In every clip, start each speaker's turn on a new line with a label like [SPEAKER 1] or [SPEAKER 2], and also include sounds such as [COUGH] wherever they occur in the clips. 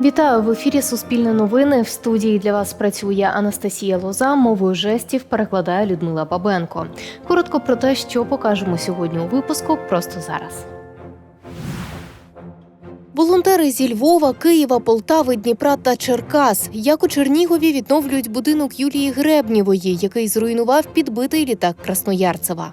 [SPEAKER 1] Вітаю в ефірі Суспільне новини. В студії для вас працює Анастасія Лоза. Мовою жестів перекладає Людмила Бабенко. Коротко про те, що покажемо сьогодні у випуску, просто зараз. Волонтери зі Львова, Києва, Полтави, Дніпра та Черкас. Як у Чернігові відновлюють будинок Юлії Гребнєвої, який зруйнував підбитий літак Красноярцева.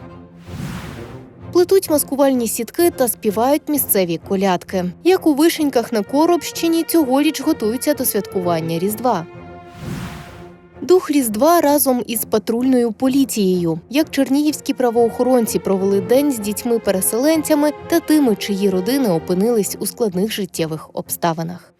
[SPEAKER 1] Плетуть маскувальні сітки та співають місцеві колядки. Як у вишеньках на Коробщині цьогоріч готуються до святкування Різдва. Дух Різдва разом із патрульною поліцією. Як чернігівські правоохоронці провели день з дітьми-переселенцями та тими, чиї родини опинились у складних життєвих обставинах.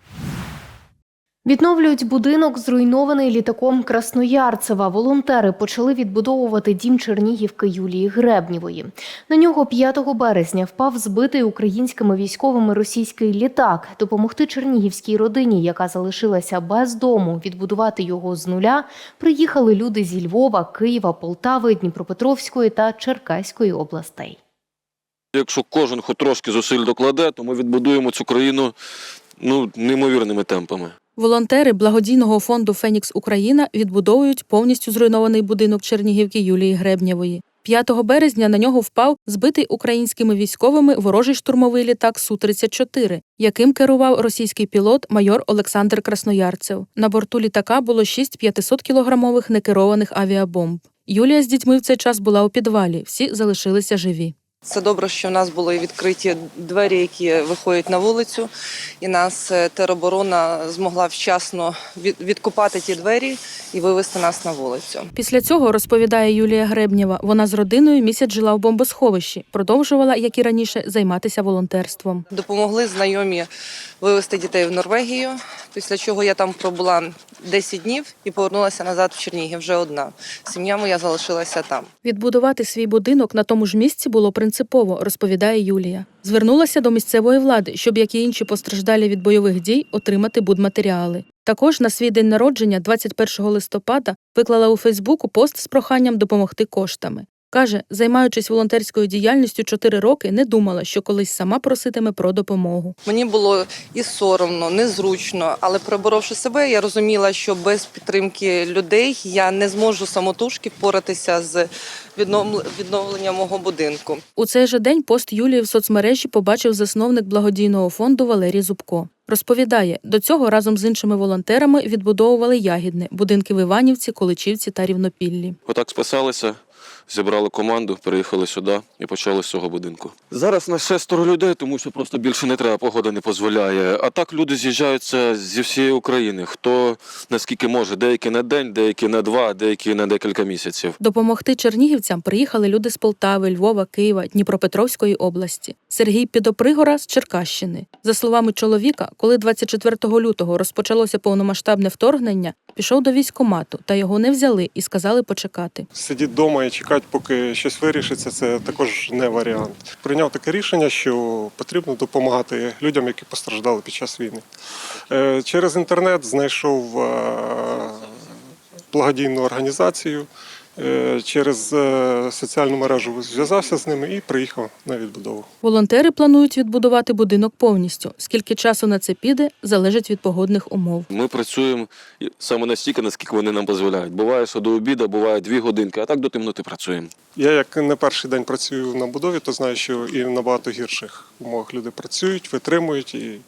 [SPEAKER 1] Відновлюють будинок, зруйнований літаком Красноярцева. Волонтери почали відбудовувати дім Чернігівки Юлії Гребнєвої. На нього 5 березня впав збитий українськими військовими російський літак. Допомогти чернігівській родині, яка залишилася без дому, відбудувати його з нуля. Приїхали люди зі Львова, Києва, Полтави, Дніпропетровської та Черкаської областей.
[SPEAKER 2] Якщо кожен хоч трошки зусиль докладе, то ми відбудуємо цю країну ну, неймовірними темпами.
[SPEAKER 3] Волонтери благодійного фонду Фенікс Україна відбудовують повністю зруйнований будинок Чернігівки Юлії Гребнєвої. 5 березня на нього впав збитий українськими військовими ворожий штурмовий літак Су-34, яким керував російський пілот майор Олександр Красноярцев. На борту літака було 6 500-кілограмових некерованих авіабомб. Юлія з дітьми в цей час була у підвалі. Всі залишилися живі.
[SPEAKER 4] Це добре, що в нас були відкриті двері, які виходять на вулицю, і нас е, тероборона змогла вчасно відкупати ті двері і вивести нас на вулицю.
[SPEAKER 3] Після цього розповідає Юлія Гребнєва. Вона з родиною місяць жила в бомбосховищі, продовжувала, як і раніше, займатися волонтерством.
[SPEAKER 4] Допомогли знайомі вивезти дітей в Норвегію. Після чого я там пробула 10 днів і повернулася назад в Чернігів вже одна. Сім'я моя залишилася там.
[SPEAKER 3] Відбудувати свій будинок на тому ж місці було принципово, розповідає Юлія. Звернулася до місцевої влади, щоб, як і інші постраждалі від бойових дій, отримати будматеріали. Також на свій день народження, 21 листопада, виклала у Фейсбуку пост з проханням допомогти коштами. Каже, займаючись волонтерською діяльністю 4 роки, не думала, що колись сама проситиме про допомогу.
[SPEAKER 4] Мені було і соромно, незручно, але переборовши себе, я розуміла, що без підтримки людей я не зможу самотужки впоратися з відновл- відновленням мого будинку.
[SPEAKER 3] У цей же день пост Юлії в соцмережі побачив засновник благодійного фонду Валерій Зубко. Розповідає, до цього разом з іншими волонтерами відбудовували ягідне, будинки в Іванівці, Количівці та Рівнопіллі.
[SPEAKER 2] Отак списалися, зібрали команду, переїхали сюди і почали з цього будинку. Зараз на шестеро людей, тому що просто більше не треба, погода не дозволяє. А так люди з'їжджаються зі всієї України. Хто наскільки може, деякі на день, деякі на два, деякі на декілька місяців.
[SPEAKER 3] Допомогти чернігівцям приїхали люди з Полтави, Львова, Києва, Дніпропетровської області. Сергій Підопригора з Черкащини. За словами чоловіка, коли 24 лютого розпочалося повномасштабне вторгнення, пішов до військкомату, та його не взяли і сказали почекати.
[SPEAKER 5] Сидіти вдома і чекати, поки щось вирішиться, це також не варіант. Прийняв таке рішення, що потрібно допомагати людям, які постраждали під час війни. Е, Через інтернет знайшов е, благодійну організацію, через е, соціальну мережу зв'язався з ними і приїхав на відбудову.
[SPEAKER 3] Волонтери планують відбудувати будинок повністю. Скільки часу на це піде, залежить від погодних умов.
[SPEAKER 2] Ми працюємо саме настільки, наскільки вони нам дозволяють. Буває, що до обіду, буває дві годинки, а так до темноти працюємо.
[SPEAKER 5] Я як не перший день працюю на будові, то знаю, що і в набагато гірших умовах люди працюють, витримують, і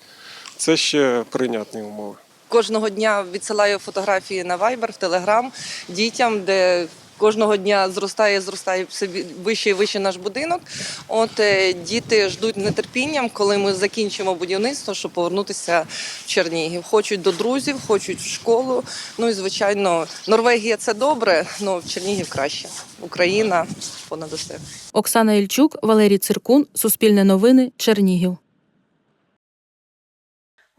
[SPEAKER 5] це ще прийнятні умови.
[SPEAKER 4] Кожного дня відсилаю фотографії на Viber, в Telegram дітям, де кожного дня зростає, зростає все вище і вище наш будинок. От е, діти ждуть нетерпінням, коли ми закінчимо будівництво, щоб повернутися в Чернігів. Хочуть до друзів, хочуть в школу. Ну і звичайно, Норвегія це добре, але в Чернігів краще. Україна понад усе.
[SPEAKER 3] Оксана Ільчук, Валерій Циркун, Суспільне новини, Чернігів.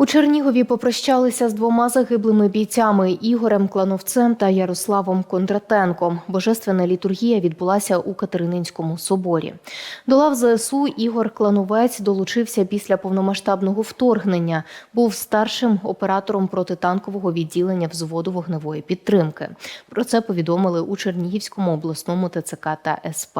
[SPEAKER 1] У Чернігові попрощалися з двома загиблими бійцями Ігорем Клановцем та Ярославом Кондратенком. Божественна літургія відбулася у Катерининському соборі. До лав ЗСУ Ігор Клановець долучився після повномасштабного вторгнення. Був старшим оператором протитанкового відділення взводу вогневої підтримки. Про це повідомили у Чернігівському обласному ТЦК та СП.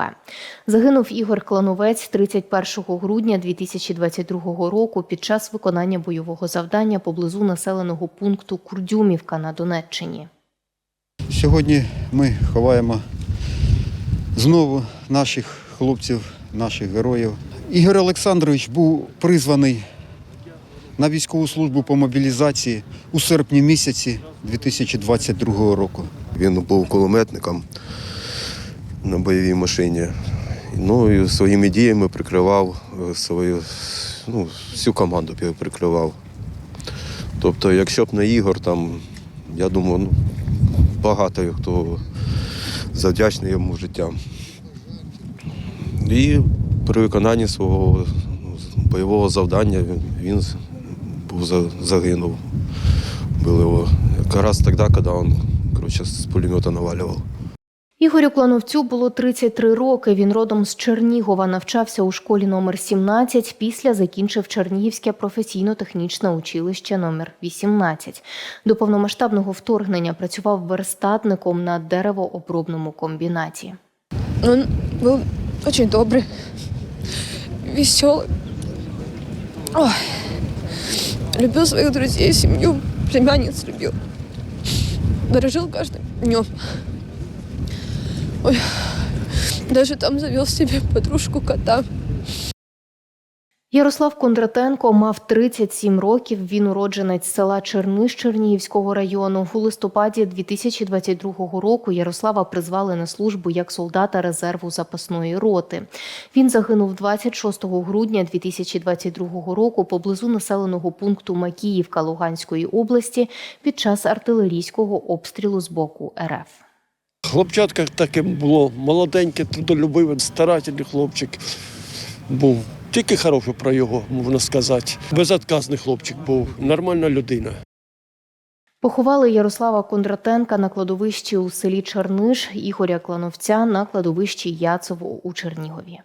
[SPEAKER 1] Загинув Ігор Клановець 31 грудня 2022 року під час виконання бойового завдання поблизу населеного пункту Курдюмівка на Донеччині.
[SPEAKER 6] Сьогодні ми ховаємо знову наших хлопців, наших героїв. Ігор Олександрович був призваний на військову службу по мобілізації у серпні місяці 2022 року.
[SPEAKER 7] Він був кулеметником на бойовій машині. Ну і своїми діями прикривав е, свою ну, всю команду прикривав. Тобто, якщо б не Ігор, там, я думаю, ну, багато хто завдячний йому життям. І при виконанні свого ну, бойового завдання він- був загинув. Його якраз тоді, коли він короче, з пулемета навалював.
[SPEAKER 1] Ігорю Клановцю було 33 роки. Він родом з Чернігова, навчався у школі номер 17, після закінчив Чернігівське професійно-технічне училище номер 18. До повномасштабного вторгнення працював верстатником на деревообробному комбінаті.
[SPEAKER 8] Он был очень добрый, веселый. Ой. Любил своих друзей, семью, племянниц любил. Дорожил каждым днем. Ой. Даже там завел себе подружку кота.
[SPEAKER 1] Ярослав Кондратенко мав 37 років. Він уродженець села Черниш Чернігівського району. У листопаді 2022 року Ярослава призвали на службу як солдата резерву запасної роти. Він загинув 26 грудня 2022 року поблизу населеного пункту Макіївка Луганської області під час артилерійського обстрілу з боку РФ.
[SPEAKER 9] Хлопчатка таким було молоденький, трудолюбивий, старательний хлопчик був. Тільки хороше про його, можна сказати. Безотказний хлопчик був, нормальна людина.
[SPEAKER 1] Поховали Ярослава Кондратенка на кладовищі у селі Черниш, Ігоря Клановця на кладовищі Яцево у Чернігові.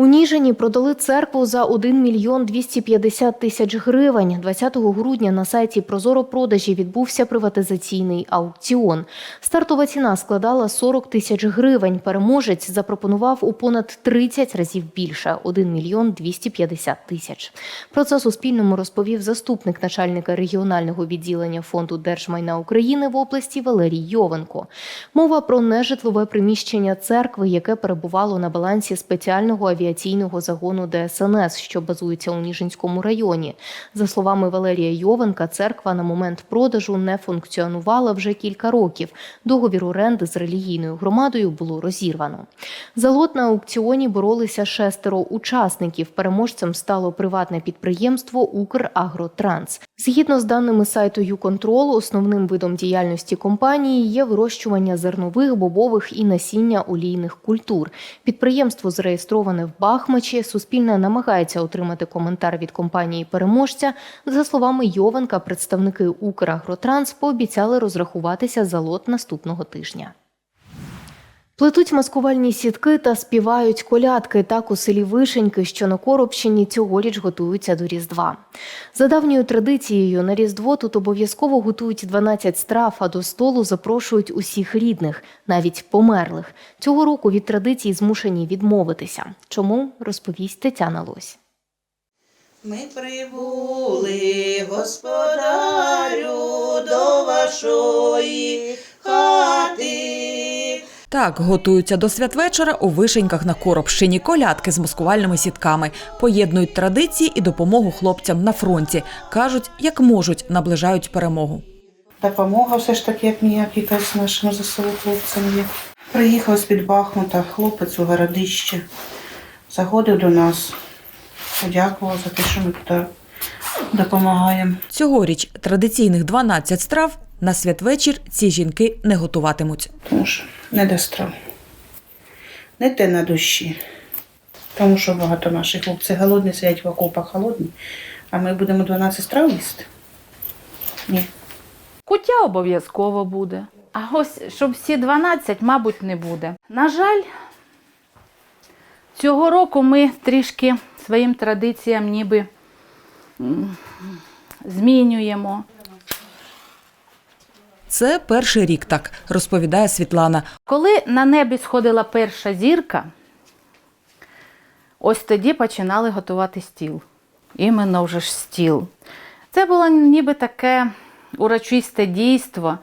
[SPEAKER 1] У Ніжині продали церкву за 1 мільйон 250 тисяч гривень. 20 грудня на сайті Прозоро продажі відбувся приватизаційний аукціон. Стартова ціна складала 40 тисяч гривень. Переможець запропонував у понад 30 разів більше 1 мільйон 250 тисяч. Про це Суспільному розповів заступник начальника регіонального відділення фонду держмайна України в області Валерій Йовенко. Мова про нежитлове приміщення церкви, яке перебувало на балансі спеціального авіаційного загону ДСНС, що базується у Ніжинському районі. За словами Валерія Йовенка, церква на момент продажу не функціонувала вже кілька років. Договір оренди з релігійною громадою було розірвано. За лот на аукціоні боролися шестеро учасників. Переможцем стало приватне підприємство Украгротранс. Згідно з даними сайту «Юконтрол», основним видом діяльності компанії є вирощування зернових, бобових і насіння олійних культур. Підприємство зареєстроване в Бахмачі. Суспільне намагається отримати коментар від компанії переможця. За словами Йованка, представники Украгротранс пообіцяли розрахуватися за лот наступного тижня. Плетуть маскувальні сітки та співають колядки. Так у селі Вишеньки, що на Коробщині, цьогоріч готуються до Різдва. За давньою традицією, на Різдво тут обов'язково готують 12 страв, а до столу запрошують усіх рідних, навіть померлих. Цього року від традицій змушені відмовитися. Чому розповість Тетяна Лось.
[SPEAKER 10] Ми прибули, господарю, до вашої хати.
[SPEAKER 11] Так готуються до святвечора у вишеньках на Коробщині. Колядки з маскувальними сітками поєднують традиції і допомогу хлопцям на фронті. кажуть, як можуть, наближають перемогу.
[SPEAKER 10] Допомога все ж таки, як ніяк, якась нашим ЗСУ хлопцям є. Приїхав з-під Бахмута хлопець у городище, заходив до нас, подякував за те, що ми тут допомагаємо.
[SPEAKER 11] Цьогоріч традиційних 12 страв на святвечір ці жінки не готуватимуть.
[SPEAKER 10] Тому що не до страв. Не те на душі. Тому що багато наших хлопців голодні, сидять в окопах холодні, а ми будемо 12 страв їсти. Ні.
[SPEAKER 12] Куття обов'язково буде. А ось щоб всі 12, мабуть, не буде. На жаль, цього року ми трішки своїм традиціям ніби змінюємо.
[SPEAKER 11] Це перший рік так, розповідає Світлана.
[SPEAKER 12] Коли на небі сходила перша зірка, ось тоді починали готувати стіл. іменно вже ж стіл. Це було ніби таке урочисте дійство.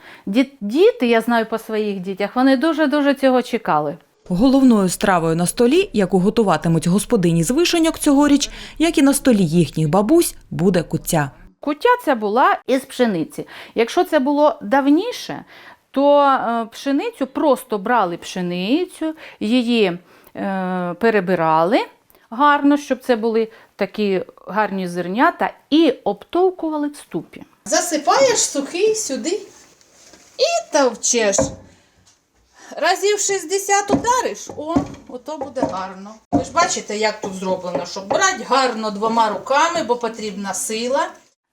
[SPEAKER 12] Діти, я знаю по своїх дітях, вони дуже-дуже цього чекали.
[SPEAKER 11] Головною стравою на столі, яку готуватимуть господині з вишеньок цьогоріч, як і на столі їхніх бабусь, буде куття.
[SPEAKER 12] Куття ця була із пшениці. Якщо це було давніше, то е, пшеницю просто брали пшеницю, її е, перебирали гарно, щоб це були такі гарні зернята, і обтовкували в ступі.
[SPEAKER 13] Засипаєш сухий сюди і товчеш. Разів 60 удариш, о, ото буде гарно. Ви ж бачите, як тут зроблено, щоб брати гарно двома руками, бо потрібна сила.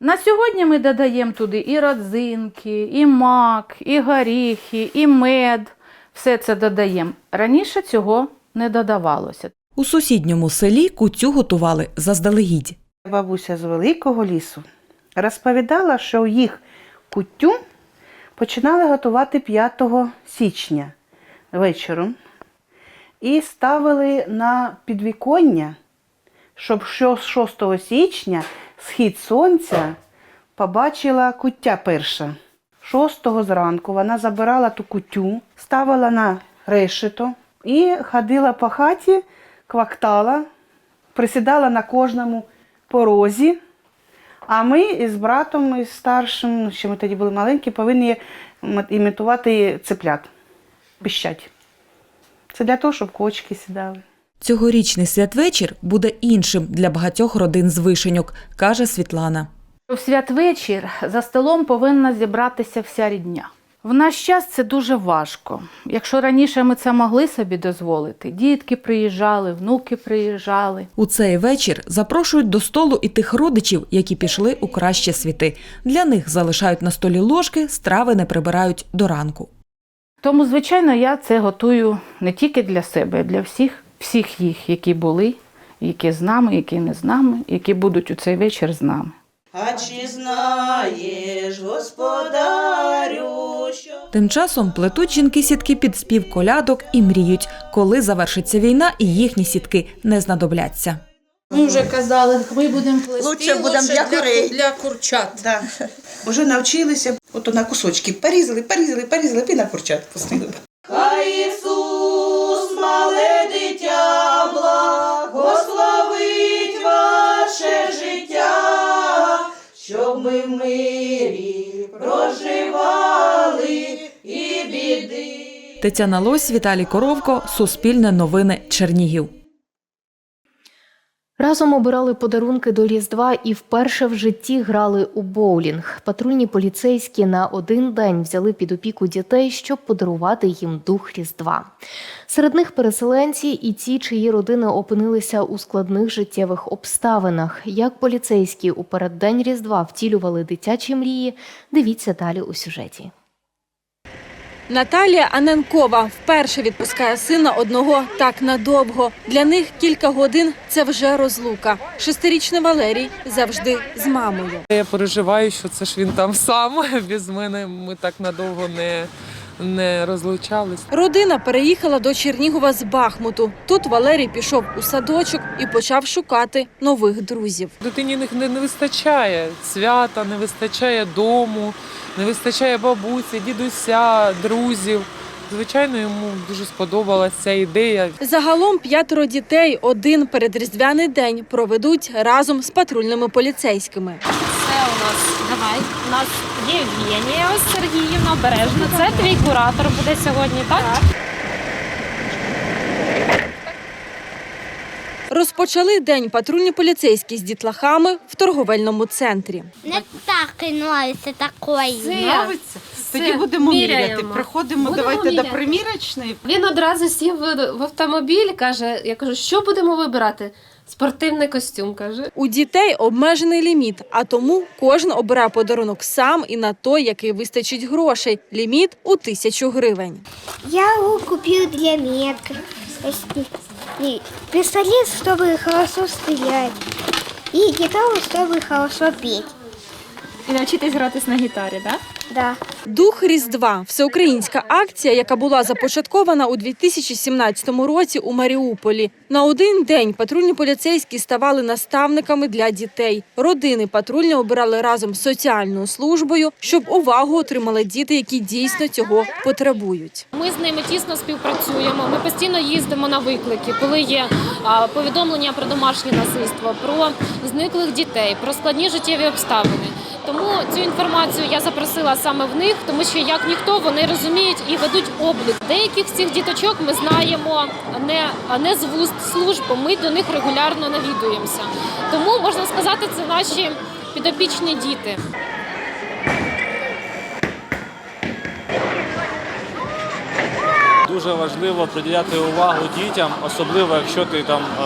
[SPEAKER 12] На сьогодні ми додаємо туди і родзинки, і мак, і горіхи, і мед. Все це додаємо. Раніше цього не додавалося.
[SPEAKER 11] У сусідньому селі куттю готували заздалегідь.
[SPEAKER 10] Бабуся з великого лісу розповідала, що їх куттю починали готувати 5 січня вечором і ставили на підвіконня, щоб 6 січня схід сонця побачила куття перша. 6 зранку вона забирала ту кутю, ставила на решето і ходила по хаті, квактала, присідала на кожному порозі. А ми із братом, із старшим, ну, ще ми тоді були маленькі, повинні імітувати цеплят, піщать. Це для того, щоб кочки сідали.
[SPEAKER 11] Цьогорічний святвечір буде іншим для багатьох родин з вишеньок, каже Світлана.
[SPEAKER 12] У святвечір за столом повинна зібратися вся рідня. В наш час це дуже важко. Якщо раніше ми це могли собі дозволити, дітки приїжджали, внуки приїжджали.
[SPEAKER 11] У цей вечір запрошують до столу і тих родичів, які пішли у кращі світи. Для них залишають на столі ложки, страви не прибирають до ранку.
[SPEAKER 12] Тому, звичайно, я це готую не тільки для себе, а для всіх, всіх їх, які були, які з нами, які не з нами, які будуть у цей вечір з нами.
[SPEAKER 13] А чи знаєш, господарю, що
[SPEAKER 11] Тим часом плетуть жінки сітки під спів колядок і мріють, коли завершиться війна і їхні сітки не знадобляться.
[SPEAKER 13] ми вже казали, ми будемо плести
[SPEAKER 14] Лучше будемо для курей.
[SPEAKER 13] для курчат.
[SPEAKER 14] Да. Уже навчилися, ото на кусочки порізали, порізали, порізали, і на курчат пустили.
[SPEAKER 13] Хай Ісус, мале щоб ми в мирі проживали і біди.
[SPEAKER 11] Тетяна Лось, Віталій Коровко, Суспільне новини, Чернігів.
[SPEAKER 1] Разом обирали подарунки до Різдва і вперше в житті грали у боулінг. Патрульні поліцейські на один день взяли під опіку дітей, щоб подарувати їм дух Різдва. Серед них переселенці і ті, чиї родини опинилися у складних життєвих обставинах. Як поліцейські у переддень Різдва втілювали дитячі мрії, дивіться далі у сюжеті.
[SPEAKER 15] Наталія Аненкова вперше відпускає сина одного так надовго. Для них кілька годин це вже розлука. Шестирічний Валерій завжди з мамою.
[SPEAKER 9] Я переживаю, що це ж він там сам [LAUGHS] без мене. Ми так надовго не, не розлучались.
[SPEAKER 15] Родина переїхала до Чернігова з Бахмуту. Тут Валерій пішов у садочок і почав шукати нових друзів.
[SPEAKER 9] Дитині не, не, не вистачає свята, не вистачає дому, не вистачає бабусі, дідуся, друзів. Звичайно, йому дуже сподобалася ця ідея.
[SPEAKER 15] Загалом п'ятеро дітей один передріздвяний день проведуть разом з патрульними поліцейськими.
[SPEAKER 16] У нас давай. У нас Євгенія ось Сергіївна обережно. Це твій куратор буде сьогодні, так?
[SPEAKER 15] Розпочали день патрульні поліцейські з дітлахами в торговельному центрі.
[SPEAKER 16] Не так нравиться такої.
[SPEAKER 13] Нравиться? Тоді будемо міряти. Приходимо, давайте до примірочної.
[SPEAKER 16] Він одразу сів в в автомобіль, каже: я кажу, що будемо вибирати? Спортивний костюм каже.
[SPEAKER 15] У дітей обмежений ліміт, а тому кожен обирає подарунок сам і на той, який вистачить грошей. Ліміт у тисячу гривень.
[SPEAKER 16] Я купив для метки. Пистолет, чтобы хорошо стрелять. И гитару, чтобы хорошо петь.
[SPEAKER 17] І навчитись гратись на гітарі, так?
[SPEAKER 18] Да.
[SPEAKER 15] Дух Різдва всеукраїнська акція, яка була започаткована у 2017 році у Маріуполі. На один день патрульні поліцейські ставали наставниками для дітей. Родини патрульні обирали разом з соціальною службою, щоб увагу отримали діти, які дійсно цього потребують.
[SPEAKER 18] Ми з ними тісно співпрацюємо. Ми постійно їздимо на виклики, коли є повідомлення про домашнє насильство, про зниклих дітей, про складні життєві обставини. Тому цю інформацію я запросила саме в них, тому що як ніхто вони розуміють і ведуть облік. Деяких цих діточок ми знаємо не, не з вуст служб, бо ми до них регулярно навідуємося. Тому можна сказати, це наші підопічні діти.
[SPEAKER 17] Дуже важливо приділяти увагу дітям, особливо якщо ти там е,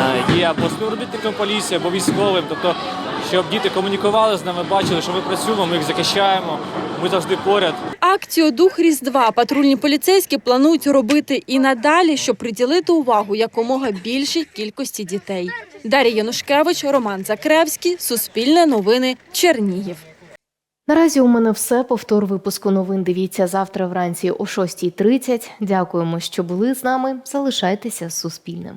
[SPEAKER 17] е, є або співробітником поліції, або військовим. Тобто, щоб діти комунікували з нами, бачили, що ми працюємо, ми їх захищаємо, ми завжди поряд.
[SPEAKER 15] Акцію Дух Різдва патрульні поліцейські планують робити і надалі, щоб приділити увагу якомога більшій кількості дітей. Дар'я Янушкевич, Роман Закревський, Суспільне новини, Чернігів.
[SPEAKER 1] Наразі у мене все. Повтор випуску новин дивіться завтра вранці о 6.30. Дякуємо, що були з нами. Залишайтеся з Суспільним.